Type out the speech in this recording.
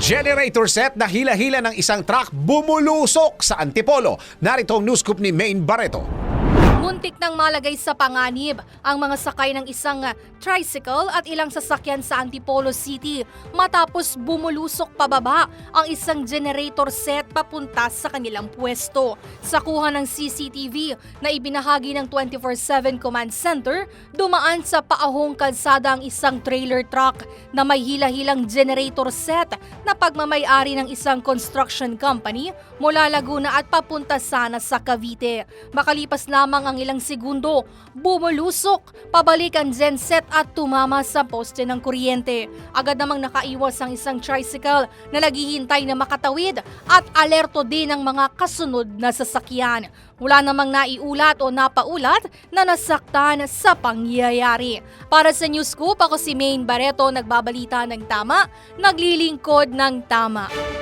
Generator set na hila-hila ng isang truck bumulusok sa Antipolo. Narito ang news scoop ni Maine Barreto. Muntik nang malagay sa panganib ang mga sakay ng isang uh, tricycle at ilang sasakyan sa Antipolo City matapos bumulusok pababa ang isang generator set papunta sa kanilang pwesto. Sa kuha ng CCTV na ibinahagi ng 24-7 Command Center, dumaan sa paahong kalsada ang isang trailer truck na may hila-hilang generator set na pagmamayari ng isang construction company mula Laguna at papunta sana sa Cavite. Makalipas lamang ang ilang segundo, bumulusok, pabalik ang genset at tumama sa poste ng kuryente. Agad namang nakaiwas ang isang tricycle na naghihintay na makatawid at alerto din ang mga kasunod na sasakyan. Wala namang naiulat o napaulat na nasaktan sa pangyayari. Para sa News Scoop, ako si Maine Barreto, nagbabalita ng tama, naglilingkod ng tama.